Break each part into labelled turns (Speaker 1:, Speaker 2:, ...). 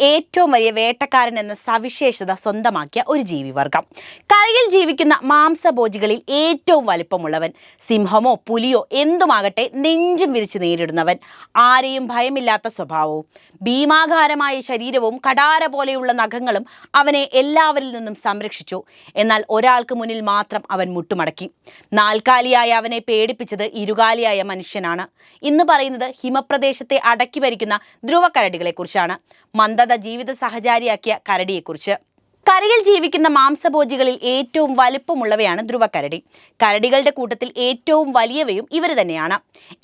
Speaker 1: ഏറ്റവും വലിയ വേട്ടക്കാരൻ എന്ന സവിശേഷത സ്വന്തമാക്കിയ ഒരു ജീവിവർഗം. കരയിൽ ജീവിക്കുന്ന മാംസഭോജികളിൽ ഏറ്റവും വലുപ്പമുള്ളവൻ സിംഹമോ പുലിയോ എന്തുമാകട്ടെ നെഞ്ചും വിരിച്ച് നേരിടുന്നവൻ. ആരെയും ഭയമില്ലാത്ത സ്വഭാവവും ഭീമാകാരമായ ശരീരവും കടാര പോലെയുള്ള നഖങ്ങളും അവനെ എല്ലാവരിൽ നിന്നും സംരക്ഷിച്ചു. എന്നാൽ ഒരാൾക്ക് മുന്നിൽ മാത്രം അവൻ മുട്ടുമടക്കി. നാൽക്കാലിയായ അവനെ പേടിപ്പിച്ചത് ഇരുകാലിയായ മനുഷ്യനാണ്. ഇന്ന് പറയുന്നത് ഹിമപ്രദേശത്തെ അടക്കി ഭരിക്കുന്ന ധ്രുവക്കരടികളെക്കുറിച്ചാണ് മന്ദത ജീവിത സഹചാരിയാക്കിയ കരടിയെക്കുറിച്ച്. കരയിൽ ജീവിക്കുന്ന മാംസഭോജികളിൽ ഏറ്റവും വലുപ്പമുള്ളവയാണ് ധ്രുവക്കരടി. കരടികളുടെ കൂട്ടത്തിൽ ഏറ്റവും വലിയവയും ഇവർ തന്നെയാണ്.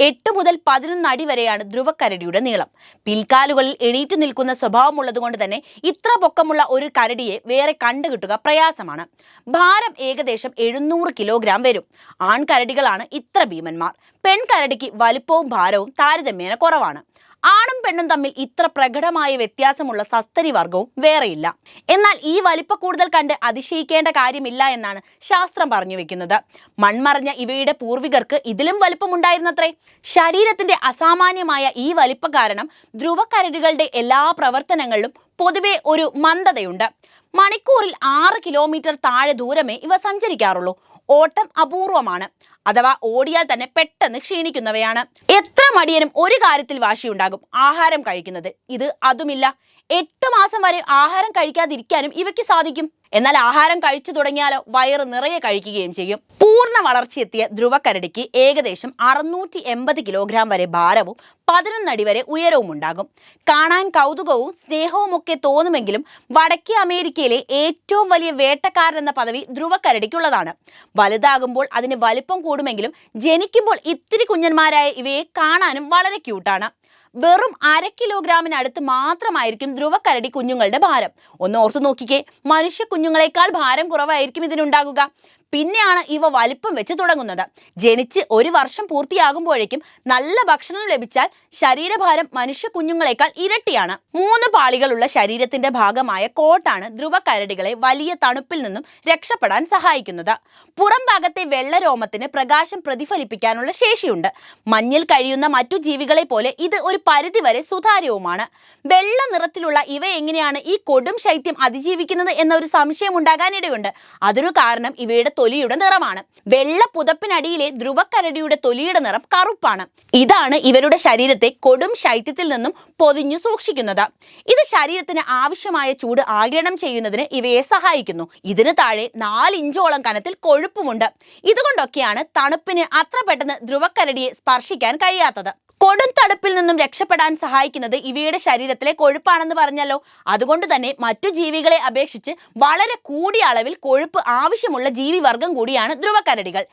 Speaker 1: എട്ട് മുതൽ പതിനൊന്ന് അടി വരെയാണ് ധ്രുവക്കരടിയുടെ നീളം. പിൽക്കാലുകളിൽ എണീറ്റു നിൽക്കുന്ന സ്വഭാവമുള്ളതുകൊണ്ട് തന്നെ ഇത്ര പൊക്കമുള്ള ഒരു കരടിയെ വേറെ കണ്ടുകിട്ടുക പ്രയാസമാണ്. ഭാരം ഏകദേശം എഴുന്നൂറ് കിലോഗ്രാം വരും. ആൺകരടികളാണ് ഇത്ര ഭീമന്മാർ. പെൺകരടിക്ക് വലുപ്പവും ഭാരവും താരതമ്യേന കുറവാണ്. ആണും പെണ്ണും തമ്മിൽ ഇത്ര പ്രകടമായ വ്യത്യാസമുള്ള സസ്തനി വർഗവും വേറെയില്ല. എന്നാൽ ഈ വലിപ്പ കൂടുതൽ കണ്ട് അതിശയിക്കേണ്ട കാര്യമില്ല എന്നാണ് ശാസ്ത്രം പറഞ്ഞു വെക്കുന്നത്. മൺമറഞ്ഞ ഇവയുടെ പൂർവികർക്ക് ഇതിലും വലിപ്പമുണ്ടായിരുന്നത്രേ. ശരീരത്തിന്റെ അസാമാന്യമായ ഈ വലിപ്പ കാരണം ധ്രുവക്കരടുകളുടെ എല്ലാ പ്രവർത്തനങ്ങളിലും പൊതുവെ ഒരു മന്ദതയുണ്ട്. മണിക്കൂറിൽ ആറ് കിലോമീറ്റർ താഴെ ദൂരമേ ഇവ സഞ്ചരിക്കാറുള്ളൂ. ഓട്ടം അപൂർവമാണ്. അഥവാ ഓടിയാൽ തന്നെ പെട്ടെന്ന് ക്ഷീണിക്കുന്നവയാണ്. എത്ര മടിയനും ഒരു കാര്യത്തിൽ വാശിയുണ്ടാകും. ആഹാരം കഴിക്കുന്നത്. ഇത് അതുമില്ല. എട്ട് മാസം വരെ ആഹാരം കഴിക്കാതിരിക്കാനും ഇവയ്ക്ക് സാധിക്കും. എന്നാൽ ആഹാരം കഴിച്ചു തുടങ്ങിയാലോ വയറ് നിറയെ കഴിക്കുകയും ചെയ്യും. പൂർണ വളർച്ചയെത്തിയ ധ്രുവക്കരടിക്ക് ഏകദേശം അറുന്നൂറ്റി എൺപത് കിലോഗ്രാം വരെ ഭാരവും പതിനൊന്നടി വരെ ഉയരവും ഉണ്ടാകും. കാണാൻ കൗതുകവും സ്നേഹവും ഒക്കെ തോന്നുമെങ്കിലും വടക്കേ അമേരിക്കയിലെ ഏറ്റവും വലിയ വേട്ടക്കാരൻ എന്ന പദവി ധ്രുവക്കരടിക്കുള്ളതാണ്. വലുതാകുമ്പോൾ അതിന് വലിപ്പം കൂടുമെങ്കിലും ജനിക്കുമ്പോൾ ഇത്തിരി കുഞ്ഞന്മാരായ ഇവയെ കാണാനും വളരെ ക്യൂട്ടാണ് വെറും അര കിലോഗ്രാമിനടുത്ത് മാത്രമായിരിക്കും ധ്രുവക്കരടി കുഞ്ഞുങ്ങളുടെ ഭാരം. ഒന്ന് ഓർത്തു നോക്കിക്കേ. മനുഷ്യ കുഞ്ഞുങ്ങളെക്കാൾ ഭാരം കുറവായിരിക്കും ഇതിനുണ്ടാകുക. പിന്നെയാണ് ഇവ വലിപ്പം വെച്ച് തുടങ്ങുന്നത്. ജനിച്ച് ഒരു വർഷം പൂർത്തിയാകുമ്പോഴേക്കും നല്ല ഭക്ഷണം ലഭിച്ചാൽ ശരീരഭാരം മനുഷ്യ കുഞ്ഞുങ്ങളെക്കാൾ ഇരട്ടിയാണ്. മൂന്ന് പാളികളുള്ള ശരീരത്തിന്റെ ഭാഗമായ കോട്ടാണ് ധ്രുവ കരടികളെ വലിയ തണുപ്പിൽ നിന്നും രക്ഷപ്പെടാൻ സഹായിക്കുന്നത്. പുറം ഭാഗത്തെ വെള്ളരോമത്തിന് പ്രകാശം പ്രതിഫലിപ്പിക്കാനുള്ള ശേഷിയുണ്ട്. മഞ്ഞിൽ കഴിയുന്ന മറ്റു ജീവികളെ പോലെ ഇത് ഒരു പരിധിവരെ സുതാര്യവുമാണ്. വെള്ള നിറത്തിലുള്ള ഇവ എങ്ങനെയാണ് ഈ കൊടും ശൈത്യം അതിജീവിക്കുന്നത് എന്നൊരു സംശയം ഉണ്ടാകാനിടയുണ്ട്. അതിനു കാരണം ഇവയുടെ തൊലിയുടെ നിറമാണ്. വെള്ള പുതപ്പിനടിയിലെ ധ്രുവക്കരടിയുടെ തൊലിയുടെ നിറം കറുപ്പാണ്. ഇതാണ് ഇവരുടെ ശരീരത്തെ കൊടും ശൈത്യത്തിൽ നിന്നും പൊതിഞ്ഞു സൂക്ഷിക്കുന്നത്. ഇത് ശരീരത്തിന് ആവശ്യമായ ചൂട് ആഗിരണം ചെയ്യുന്നതിന് ഇവയെ സഹായിക്കുന്നു. ഇതിന് താഴെ നാലിഞ്ചോളം കനത്തിൽ കൊഴുപ്പുമുണ്ട്. ഇതുകൊണ്ടൊക്കെയാണ് തണുപ്പിന് അത്ര പെട്ടെന്ന് ധ്രുവക്കരടിയെ സ്പർശിക്കാൻ കഴിയാത്തത്. കൊടും തണുപ്പിൽ നിന്നും രക്ഷപ്പെടാൻ സഹായിക്കുന്നത് ഇവയുടെ ശരീരത്തിലെ കൊഴുപ്പാണെന്ന് പറഞ്ഞല്ലോ. അതുകൊണ്ട് തന്നെ മറ്റു ജീവികളെ അപേക്ഷിച്ച് വളരെ കൂടിയ അളവിൽ കൊഴുപ്പ് ആവശ്യമുള്ള ജീവിവർഗം കൂടിയാണ് ധ്രുവക്കരടികൾ.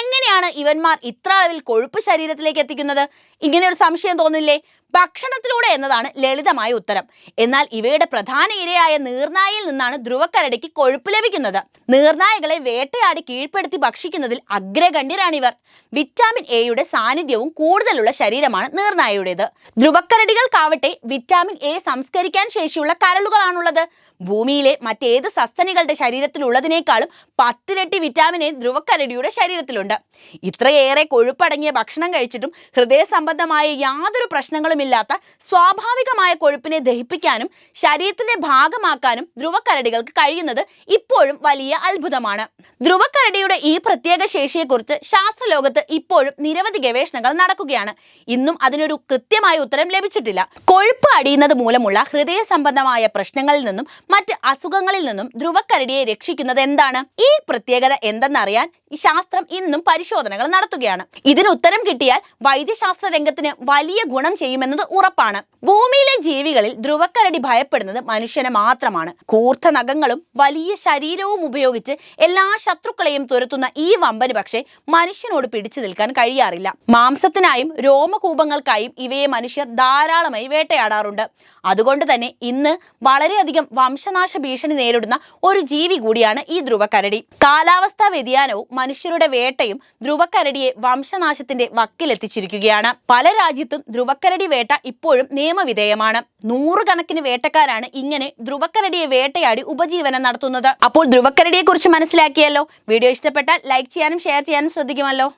Speaker 1: എങ്ങനെയാണ് ഇവന്മാർ ഇത്ര അളവിൽ കൊഴുപ്പ് ശരീരത്തിലേക്ക് എത്തിക്കുന്നത്? ഇങ്ങനെ ഒരു സംശയം തോന്നില്ലേ? ഭക്ഷണത്തിലൂടെ എന്നതാണ് ലളിതമായ ഉത്തരം. എന്നാൽ ഇവയുടെ പ്രധാന ഇരയായ നീർനായയിൽ നിന്നാണ് ധ്രുവക്കരടിക്ക് കൊഴുപ്പ് ലഭിക്കുന്നത്. നീർനായകളെ വേട്ടയാടി കീഴ്പ്പെടുത്തി ഭക്ഷിക്കുന്നതിൽ അഗ്രഗണ്യരാണിവർ. വിറ്റാമിൻ എയുടെ സാന്നിധ്യവും കൂടുതലുള്ള ശരീരമാണ് നീർനായയുടേത്. ധ്രുവക്കരടികൾക്കാവട്ടെ വിറ്റാമിൻ എ സംസ്കരിക്കാൻ ശേഷിയുള്ള കരളുകളാണുള്ളത്. ഭൂമിയിലെ മറ്റേത് സസ്തനികളുടെ ശരീരത്തിലുള്ളതിനേക്കാളും പത്തിരട്ടി വിറ്റാമിൻ എ ധ്രുവക്കരടിയുടെ ശരീരത്തിലുണ്ട്. ഇത്രയേറെ കൊഴുപ്പടങ്ങിയ ഭക്ഷണം കഴിച്ചിട്ടും ഹൃദയ സംബന്ധമായ യാതൊരു പ്രശ്നങ്ങളുമില്ലാത്ത സ്വാഭാവികമായ കൊഴുപ്പിനെ ദഹിപ്പിക്കാനും ശരീരത്തിന്റെ ഭാഗമാക്കാനും ധ്രുവക്കരടികൾക്ക് കഴിയുന്നത് ഇപ്പോഴും വലിയ അത്ഭുതമാണ്. ധ്രുവക്കരടിയുടെ ഈ പ്രത്യേക ശേഷിയെക്കുറിച്ച് ശാസ്ത്രലോകത്ത് ഇപ്പോഴും നിരവധി ഗവേഷണങ്ങൾ നടക്കുകയാണ്. ഇന്നും അതിനൊരു കൃത്യമായ ഉത്തരം ലഭിച്ചിട്ടില്ല. കൊഴുപ്പ് അടിയുന്നത് മൂലമുള്ള ഹൃദയ സംബന്ധമായ പ്രശ്നങ്ങളിൽ നിന്നും മറ്റ് അസുഖങ്ങളിൽ നിന്നും ധ്രുവക്കരടിയെ രക്ഷിക്കുന്നത് എന്താണ്? ഈ പ്രത്യേകത എന്തെന്നറിയാൻ ശാസ്ത്രം ഇന്നും പരിശോധനകൾ നടത്തുകയാണ്. ഇതിന് ഉത്തരം കിട്ടിയാൽ വൈദ്യശാസ്ത്ര രംഗത്തിന് വലിയ ഗുണം ചെയ്യുമെന്നത് ഉറപ്പാണ്. ഭൂമിയിലെ ജീവികളിൽ ധ്രുവക്കരടി ഭയപ്പെടുന്നത് മനുഷ്യനെ മാത്രമാണ്. കൂർത്ത നഖങ്ങളും വലിയ ശരീരവും ഉപയോഗിച്ച് എല്ലാ ശത്രുക്കളെയും തുരത്തുന്ന ഈ വമ്പന് പക്ഷേ മനുഷ്യനോട് പിടിച്ചു നിൽക്കാൻ കഴിയാറില്ല. മാംസത്തിനായും രോമകൂപങ്ങൾക്കായും ഇവയെ മനുഷ്യർ ധാരാളമായി വേട്ടയാടാറുണ്ട്. അതുകൊണ്ട് തന്നെ ഇന്ന് വളരെയധികം വംശനാശ ഭീഷണി നേരിടുന്ന ഒരു ജീവി കൂടിയാണ് ഈ ധ്രുവക്കരടി. കാലാവസ്ഥാ വ്യതിയാനവും മനുഷ്യരുടെ വേട്ടയും ധ്രുവക്കരടിയെ വംശനാശത്തിന്റെ വക്കിലെത്തിച്ചിരിക്കുകയാണ്. പല രാജ്യത്തും ധ്രുവക്കരടി വേട്ട ഇപ്പോഴും നിയമവിധേയമാണ്. നൂറുകണക്കിന് വേട്ടക്കാരാണ് ഇങ്ങനെ ധ്രുവക്കരടിയെ വേട്ടയാടി ഉപജീവനം നടത്തുന്നത്. അപ്പോൾ ധ്രുവക്കരടിയെ കുറിച്ച് മനസ്സിലാക്കിയല്ലോ? വീഡിയോ ഇഷ്ടപ്പെട്ടാൽ ലൈക്ക് ചെയ്യാനും ഷെയർ ചെയ്യാനും ശ്രദ്ധിക്കുമല്ലോ?